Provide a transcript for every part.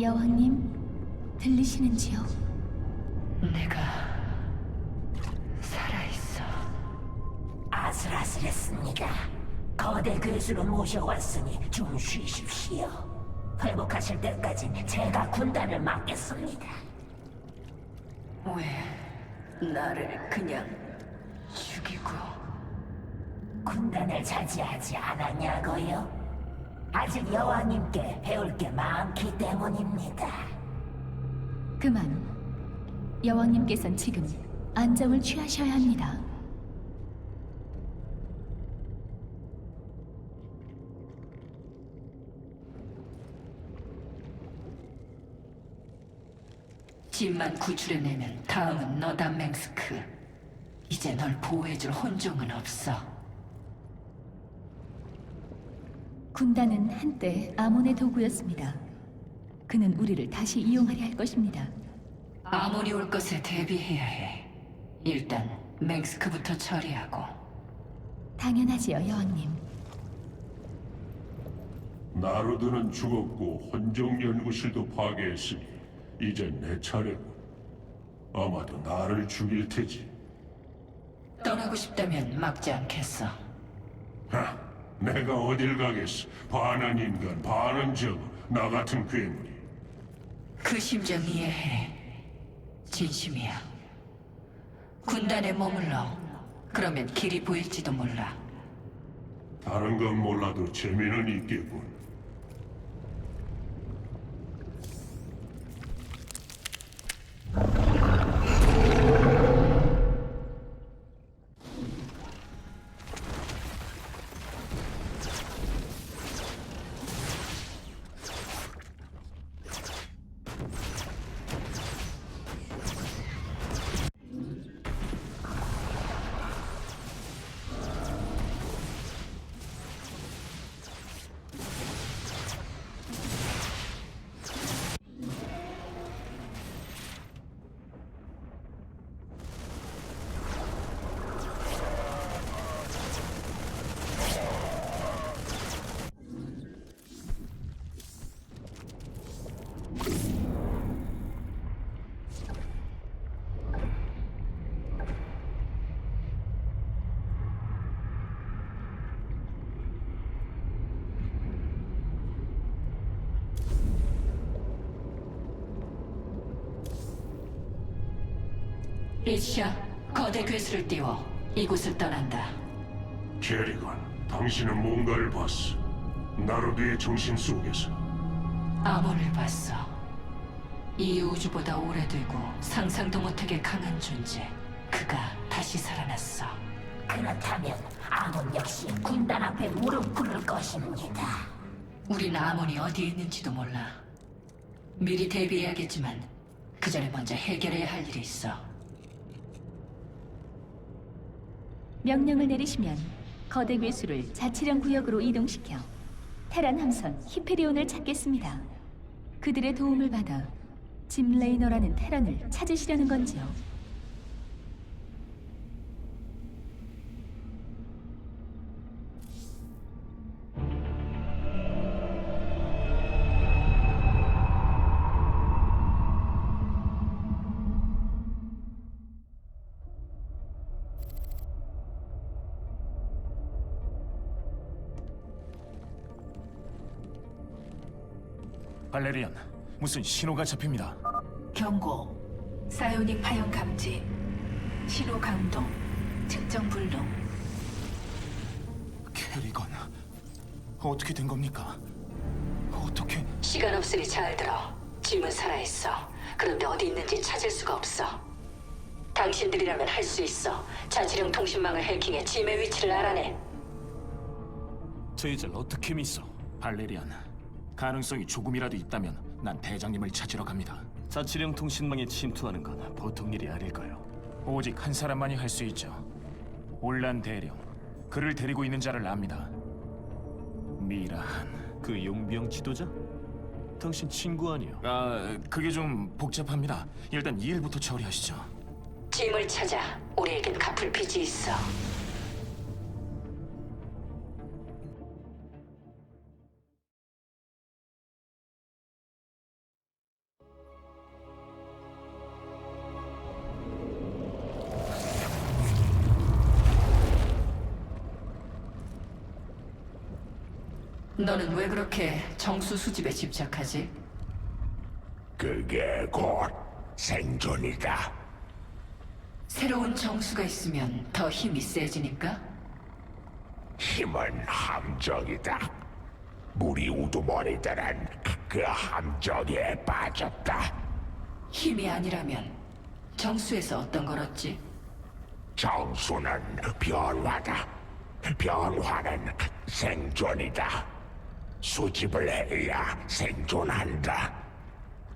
여왕님, 들리시는지요? 내가 살아있어. 아슬아슬했습니다. 거대 괴수로 모셔왔으니 좀 쉬십시오. 회복하실 때까지 제가 군단을 맡겠습니다. 왜 나를 그냥 죽이고 군단을 차지하지 않았냐고요? 아직 여왕님께 배울 게 많기 때문입니다. 그만. 여왕님께선 지금 안정을 취하셔야 합니다. 집만 구출해내면 다음은 너다 맹스크. 이제 널 보호해줄 혼종은 없어. 군단은 한때 아몬의 도구였습니다. 그는 우리를 다시 이용하려 할 것입니다. 아무리 올 것에 대비해야 해. 일단 맹스크부터 처리하고. 당연하지요, 여왕님. 나루드는 죽었고 혼종 연구실도 파괴했으니 이제 내 차례고. 아마도 나를 죽일 테지. 떠나고 싶다면 막지 않겠어. 하, 내가 어딜 가겠어? 반은 인간, 반은 저거, 나 같은 괴물이. 그 심정 이해해. 진심이야. 군단에 머물러. 그러면 길이 보일지도 몰라. 다른 건 몰라도 재미는 있겠군. 리시아, 거대 괴수를 띄워 이곳을 떠난다. 캐리건, 당신은 뭔가를 봤어. 나루드의 정신 속에서. 아몬을 봤어. 이 우주보다 오래되고 상상도 못하게 강한 존재. 그가 다시 살아났어. 그렇다면 아몬 역시 군단 앞에 무릎 꿇을 것입니다. 우린 아몬이 어디에 있는지도 몰라. 미리 대비해야겠지만 그 전에 먼저 해결해야 할 일이 있어. 명령을 내리시면 거대 괴수를 자치령 구역으로 이동시켜 테란 함선 히페리온을 찾겠습니다. 그들의 도움을 받아 짐 레이너라는 테란을 찾으시려는 건지요? 발레리안, 무슨 신호가 잡힙니다. 경고. 사이오닉 파형 감지. 신호 강동. 측정 불능. 캐리건, 어떻게 된 겁니까? 어떻게? 시간 없으니 잘 들어. 짐은 살아있어. 그런데 어디 있는지 찾을 수가 없어. 당신들이라면 할 수 있어. 자치령 통신망을 해킹해 짐의 위치를 알아내. 저희들 어떻게 믿어? 발레리안, 가능성이 조금이라도 있다면 난 대장님을 찾으러 갑니다. 자치령 통신망에 침투하는 건 보통 일이 아닐까요? 오직 한 사람만이 할 수 있죠. 올란 대령, 그를 데리고 있는 자를 압니다. 미라한. 그 용병 지도자? 당신 친구 아니요? 아, 그게 좀 복잡합니다. 일단 이 일부터 처리하시죠. 짐을 찾아. 우리에겐 갚을 빚이 있어. 너는 왜 그렇게 정수 수집에 집착하지? 그게 곧 생존이다. 새로운 정수가 있으면 더 힘이 세지니까? 힘은 함정이다. 물이 우두머리들은 그 함정에 빠졌다. 힘이 아니라면 정수에서 어떤 걸 얻지? 정수는 변화다. 변화는 생존이다. 수집을 해야 생존한다.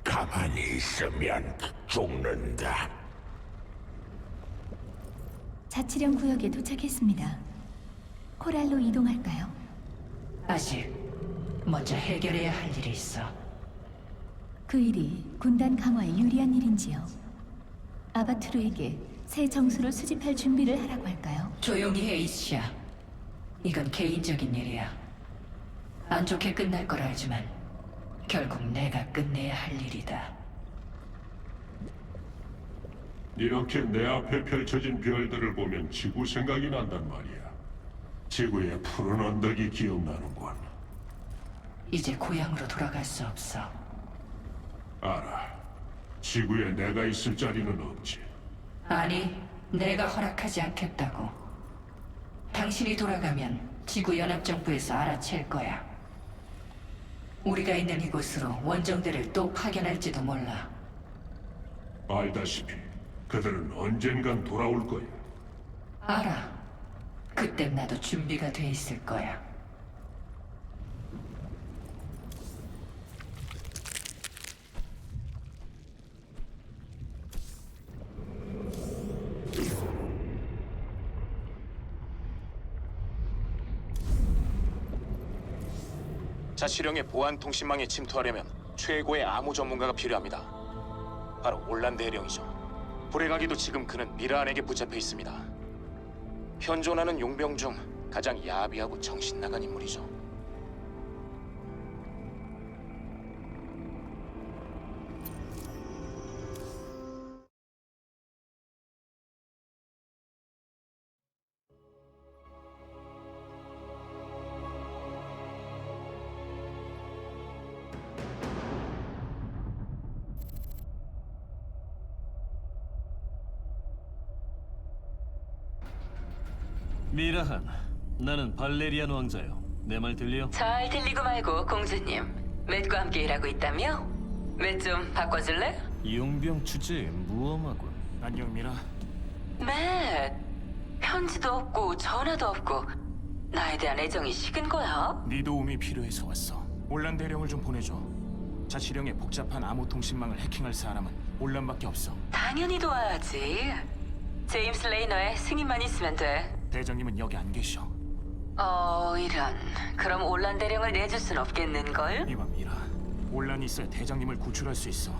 가만히 있으면 죽는다. 자치령 구역에 도착했습니다. 코랄로 이동할까요? 아직 먼저 해결해야 할 일이 있어. 그 일이 군단 강화에 유리한 일인지요. 아바투르에게 새 정수를 수집할 준비를 하라고 할까요? 조용히 해, 이시야. 이건 개인적인 일이야. 안 좋게 끝날 걸 알지만 결국 내가 끝내야 할 일이다. 이렇게 내 앞에 펼쳐진 별들을 보면 지구 생각이 난단 말이야. 지구의 푸른 언덕이 기억나는군. 이제 고향으로 돌아갈 수 없어. 알아. 지구에 내가 있을 자리는 없지. 아니, 내가 허락하지 않겠다고. 당신이 돌아가면 지구 연합 정부에서 알아챌 거야. 우리가 있는 이곳으로 원정대를 또 파견할지도 몰라. 알다시피 그들은 언젠간 돌아올 거야. 알아. 그땐 나도 준비가 돼 있을 거야. 자치령의 보안 통신망에 침투하려면 최고의 암호 전문가가 필요합니다. 바로 올란 대령이죠. 불에 가기도 지금 그는 미라안에게 붙잡혀 있습니다. 현존하는 용병 중 가장 야비하고 정신 나간 인물이죠. 나는 발레리안 왕자요. 내 말 들려? 잘 들리고 말고 공주님. 맷과 함께 일하고 있다며? 맷 좀 바꿔줄래? 용병 주제에 무엄하군. 안녕 미라. 맷. 편지도 없고 전화도 없고 나에 대한 애정이 식은 거야? 네 도움이 필요해서 왔어. 올란 대령을 좀 보내줘. 자치령의 복잡한 암호 통신망을 해킹할 사람은 올란밖에 없어. 당연히 도와야지. 제임스 레이너의 승인만 있으면 돼. 대장님은 여기 안 계셔. 어, 이런. 그럼 올란 대령을 내줄 순 없겠는걸? 이봐 미라. 올란이 있어야 대장님을 구출할 수 있어.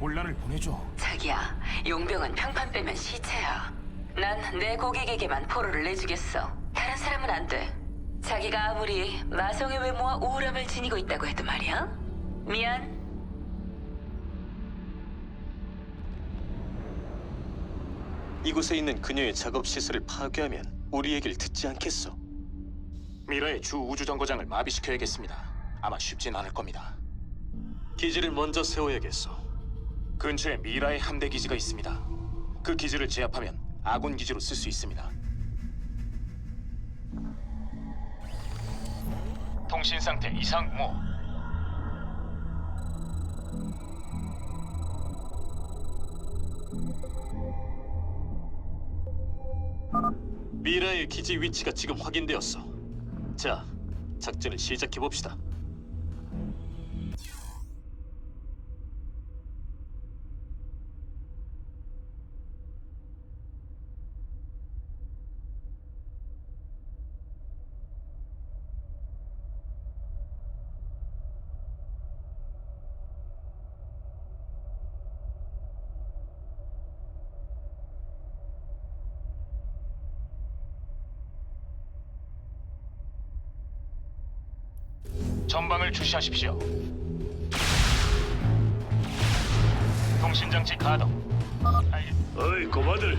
올란을 보내줘. 자기야, 용병은 평판 빼면 시체야. 난 내 고객에게만 포로를 내주겠어. 다른 사람은 안 돼. 자기가 아무리 마성의 외모와 우울함을 지니고 있다고 해도 말이야. 미안. 이곳에 있는 그녀의 작업 시설을 파괴하면 우리 얘기를 듣지 않겠어. 미라의 주 우주 정거장을 마비시켜야겠습니다. 아마 쉽진 않을 겁니다. 기지를 먼저 세워야겠어. 근처에 미라의 함대 기지가 있습니다. 그 기지를 제압하면 아군 기지로 쓸 수 있습니다. 통신 상태 이상 무. 미라의 기지 위치가 지금 확인되었어. 자, 작전을 시작해 봅시다. 전방을 주시하십시오. 통신 장치 가동. 어이 고마들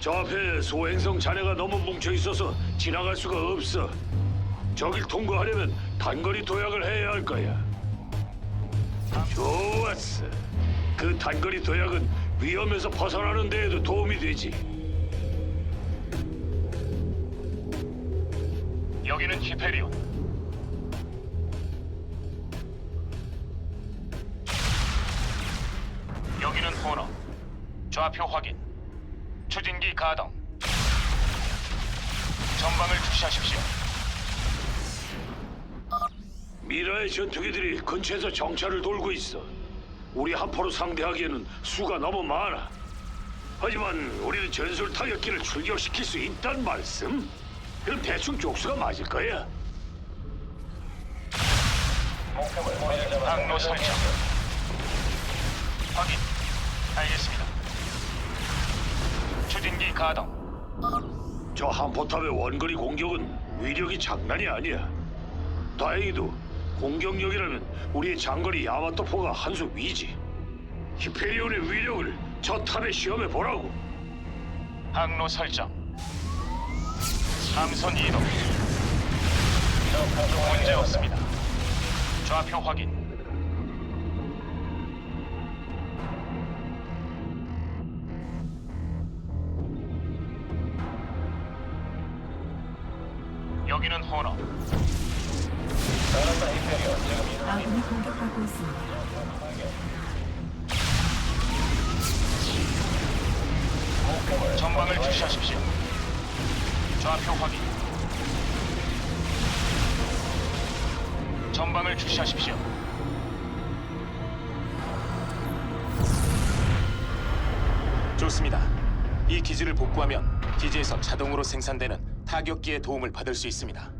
저 앞에 소행성 잔해가 너무 뭉쳐 있어서 지나갈 수가 없어 저길 통과하려면 단거리 도약을 해야 할 거야. 좋았어. 그 단거리 도약은 위험에서 벗어나는 데에도 도움이 되지. 여기는 히페리온. 좌표 확인. 추진기 가동. 전방을 주시하십시오. 미라의 전투기들이 근처에서 정찰을 돌고 있어. 우리 한포로 상대하기에는 수가 너무 많아. 하지만 우리는 전술 타격기를 출격시킬 수 있단 말씀? 그럼 대충 족수가 맞을 거야. 항로 설정. 확인. 알겠습니다. 추진기 가동. 저 한포탑의 원거리 공격은 위력이 장난이 아니야. 다행히도 공격력이라면 우리의 장거리 야마토포가 한 수 위지. 히페리온의 위력을 저 탑에 시험해 보라고. 항로 설정. 함선 이동. 문제 없습니다. 좌표 확인. 호너. 아군이 공격받고 있습니다. 전방을 주시하십시오. 좌표 확인. 전방을 주시하십시오. 좋습니다. 이 기지를 복구하면 기지에서 자동으로 생산되는 타격기의 도움을 받을 수 있습니다.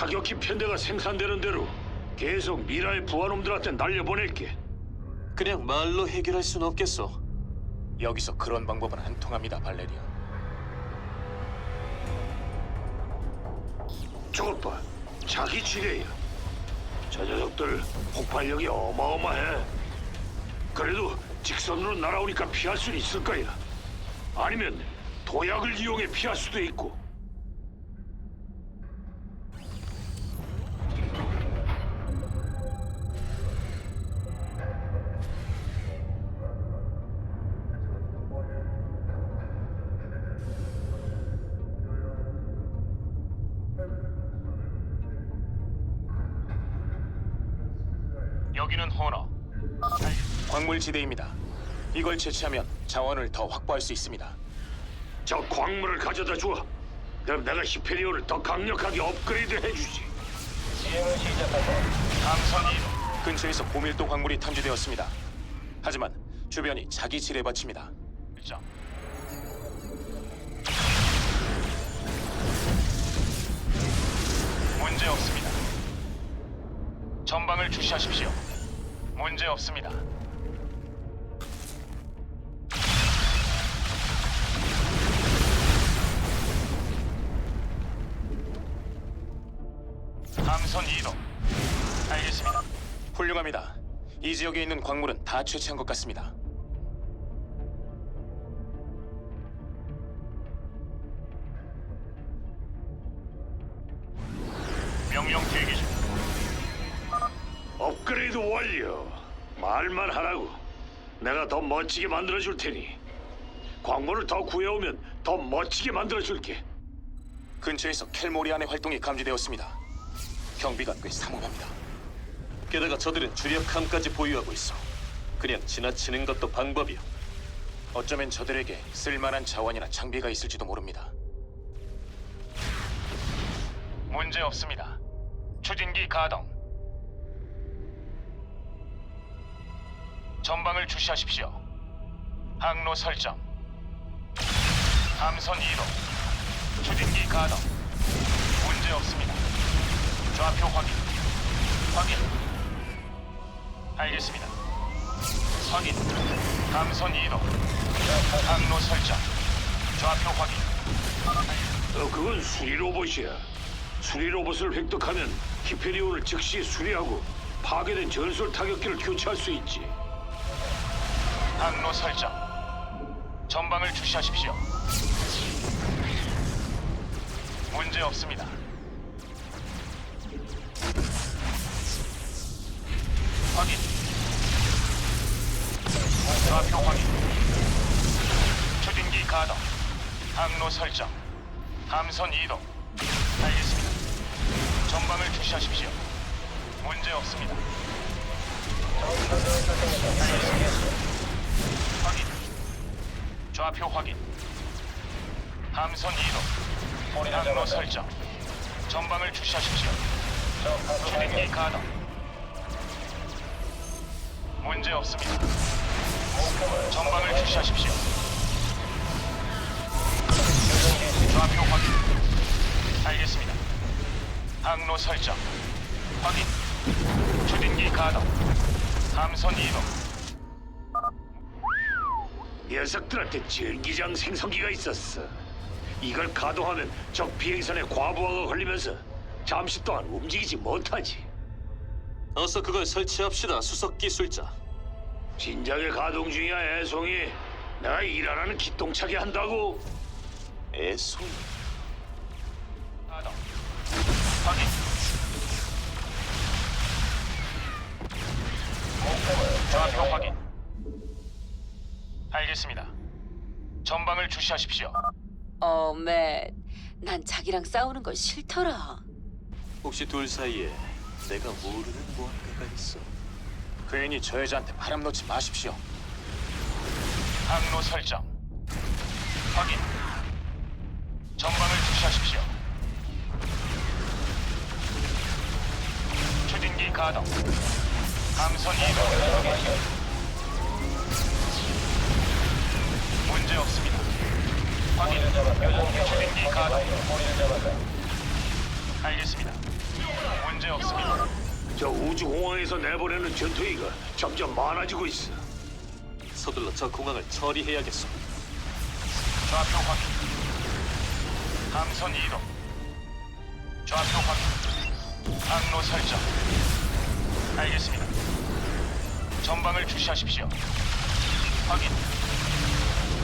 타격기 편대가 생산되는 대로 계속 미라의 부하놈들한테 날려보낼게. 그냥 말로 해결할 순 없겠어. 여기서 그런 방법은 안 통합니다, 발레리아. 저것 봐. 자기 지뢰야. 저 녀석들 폭발력이 어마어마해. 그래도 직선으로 날아오니까 피할 수 있을 거야. 아니면 도약을 이용해 피할 수도 있고. 광물지대입니다. 이걸 채취하면 자원을 더 확보할 수 있습니다. 저 광물을 가져다 줘. 그럼 내가 히페리온을 더 강력하게 업그레이드 해주지. 함선 이동. 근처에서 고밀도 광물이 탐지되었습니다. 하지만 주변이 자기 지뢰밭입니다. 자, 문제 없습니다. 전방을 주시하십시오. 문제 없습니다. 훌륭합니다. 이 지역에 있는 광물은 다 채취한 것 같습니다. 명령 대기 중. 업그레이드 완료. 말만 하라고. 내가 더 멋지게 만들어 줄 테니. 광물을 더 구해오면 더 멋지게 만들어 줄게. 근처에서 켈모리안의 활동이 감지되었습니다. 경비가 꽤 삼엄합니다. 게다가 저들은 주력함까지 보유하고 있어. 그냥 지나치는 것도 방법이야. 어쩌면 저들에게 쓸만한 자원이나 장비가 있을지도 모릅니다. 문제 없습니다. 추진기 가동. 전방을 주시하십시오. 항로 설정. 함선 이동. 추진기 가동. 문제 없습니다. 좌표 확인. 확인. 알겠습니다. 확인. 감선 이동. 항로 설정. 좌표 확인. 어, 그건 수리 로봇이야. 수리 로봇을 획득하면 히페리온을 즉시 수리하고 파괴된 전술 타격기를 교체할 수 있지. 항로 설정. 전방을 주시하십시오. 문제 없습니다. 확인. 좌표 확인. 추진기 가동. 항로 설정. 함선 이동. 알겠습니다. 전방을 주시하십시오. 문제 없습니다. 알겠습니다. 확인. 좌표 확인. 함선 이동. 항로 설정. 전방을 주시하십시오. 추진기 가동. 문제 없습니다. 전방을 주시하십시오. 좌표 확인. 알겠습니다. 항로 설정. 확인. 추진기 가동. 함선 이동. 녀석들한테 전기장 생성기가 있었어. 이걸 가동하면 적 비행선에 과부하가 걸리면서 잠시 동안 움직이지 못하지. 어서 그걸 설치합시다, 수석 기술자. 진작에 가동 중이야, 애송이. 내가 일하라는 기똥차게 한다고. 애송. 가동. 확인. 좌표 확인. 알겠습니다. 전방을 주시하십시오. 어, 맷. 난 자기랑 싸우는 건 싫더라. 혹시 둘 사이에 내가 모르는 무언가가 있어? 괜히 저 여자한테 바람 놓지 마십시오. 항로 설정. 확인. 전방을 주시하십시오. 추진기 가동. 함선 이동. 문제 없습니다. 확인. 추진기 가동. 알겠습니다. 문제 없습니다. 저 우주 공항에서 내보내는 전투기가 점점 많아지고 있어. 서둘러 저 공항을 처리해야겠어. 좌표 확인. 함선 이동. 좌표 확인. 항로 설정. 알겠습니다. 전방을 주시하십시오. 확인.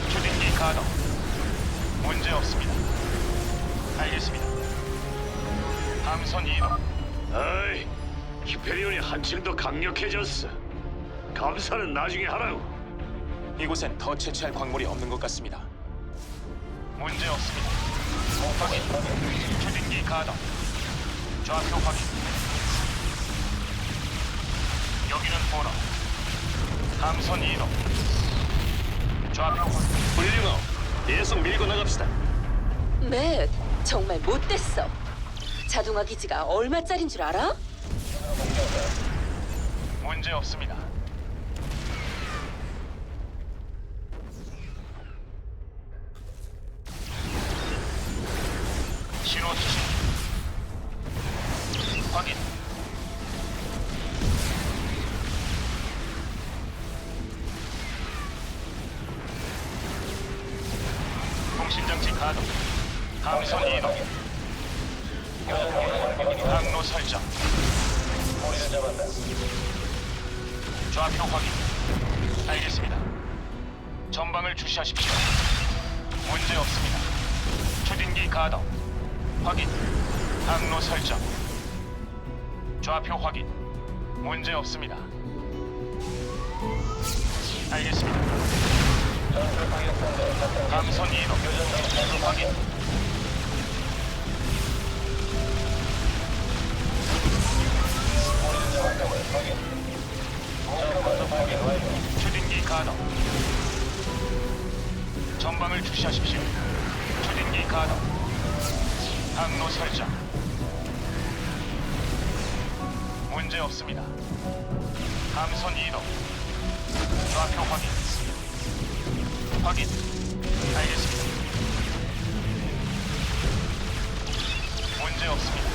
추진기 가동. 문제 없습니다. 알겠습니다. 함선 이동. 히페리온이 한층 더 강력해졌어. 감사는 나중에 하라고. 이곳엔 더 채취할 광물이 없는 것 같습니다. 문제 없습니다. 확인. 추진기 가동. 좌표 확인. 여기는 보너. 함선 이동. 좌표 확인. 훌륭하오. 계속 밀고 나갑시다. 맷, 정말 못됐어. 자동화 기지가 얼마짜린 줄 알아? 문제 없습니다. 신호 수신. 확인. 주시하십시오. 문제 없습니다. 추진기 가동. 확인. 항로 설정. 좌표 확인. 문제 없습니다. 알겠습니다. 함선 이동. 확인. 추진기 가동. 전방을 주시하십시오. 추진기 가동. 항로 설정. 문제 없습니다. 함선 이동. 좌표 확인. 확인. 알겠습니다. 문제 없습니다.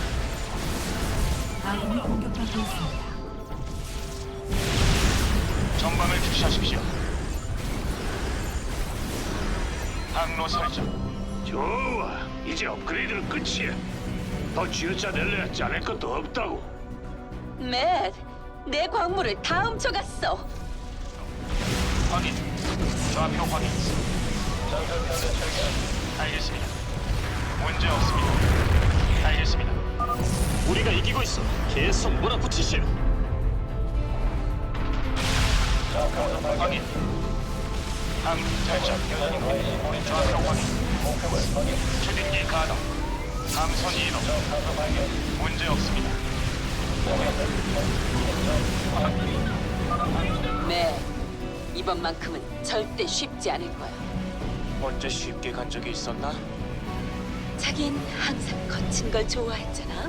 아군이 공격받고 있습니다. 전방을 주시하십시오. 항로 설정. 좋아, 이제 업그레이드는 끝이야. 더 쥐어짜 낼래야 짜낼 것도 없다고. 맷, 내 광물을 다 훔쳐갔어. 확인. 좌표 확인. 알겠습니다. 문제 없습니다. 알겠습니다. 우리가 이기고 있어. 계속 몰아붙이시오. 확인. 함 설정. 좌표 확인. 추진기 가동. 함선 이동. 문제 없습니다. 네. 이번만큼은 절대 쉽지 않을 거야. 언제 쉽게 간 적이 있었나? 자긴 항상 거친 걸 좋아했잖아.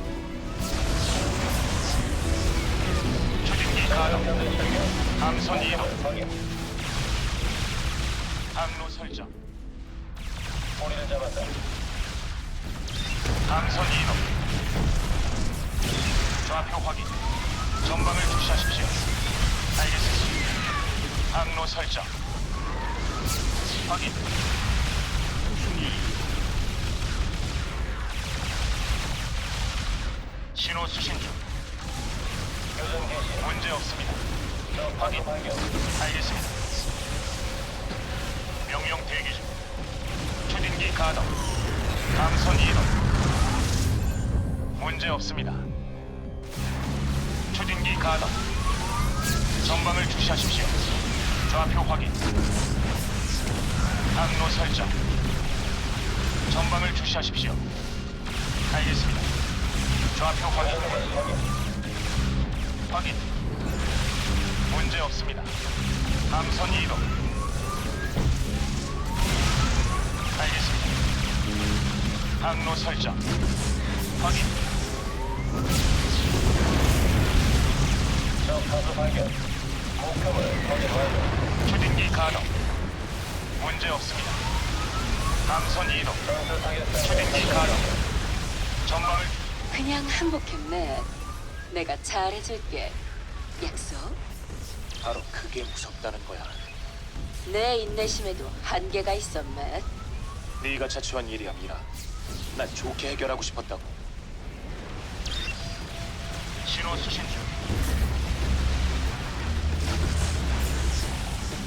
추진기 가동. 함선 이동. 설정. 함선 이동. 좌표 확인. 전방을 주시하십시오. 알겠습니다. 항로 설정. 확인. 신호 수신 중. 문제 없습니다. 확인. 알겠습니다. 명령 대기 중. 추진기 가동. 감선 이동. 문제 없습니다. 추진기 가동. 전방을 주시하십시오. 좌표 확인. 항로 설정. 전방을 주시하십시오. 알겠습니다. 좌표 확인. 확인. 문제 없습니다. 함선 이동. 항로 설정. 확인. 추진기 가동. 문제 없습니다. 함선 이동. 추진기 가동. 전방을 그냥 항복했네. 내가 잘해줄게. 약속. 바로 그게 무섭다는 거야. 내 인내심에도 한계가 맷. 네가 자초한 일이야, 미라. 난 좋게 해결하고 싶었다고. 신호 수신 중.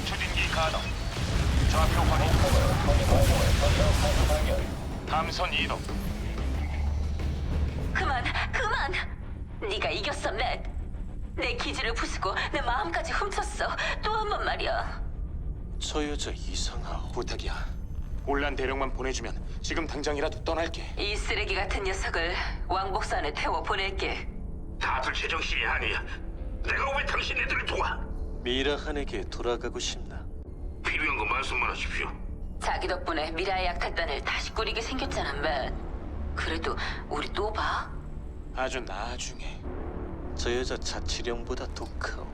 추진기 가동. 좌표 확인. 함선 이동. 그만, 그만! 네가 이겼어, 맷. 내 기지를 부수고 내 마음까지 훔쳤어. 또 한 번 말이야. 저 여자 이상하오. 부탁이야. 올란 대령만 보내주면 지금 당장이라도 떠날게. 이 쓰레기 같은 녀석을 왕복산에 태워 보낼게. 다들 제정신이 아니야. 내가 왜 당신네들을 도와? 미라한에게 돌아가고 싶나? 필요한 거 말씀만 하십시오. 자기 덕분에 미라의 약탈단을 다시 꾸리게 생겼잖아, 맷. 그래도 우리 또 봐? 아주 나중에. 저 여자 자치령보다 독하오.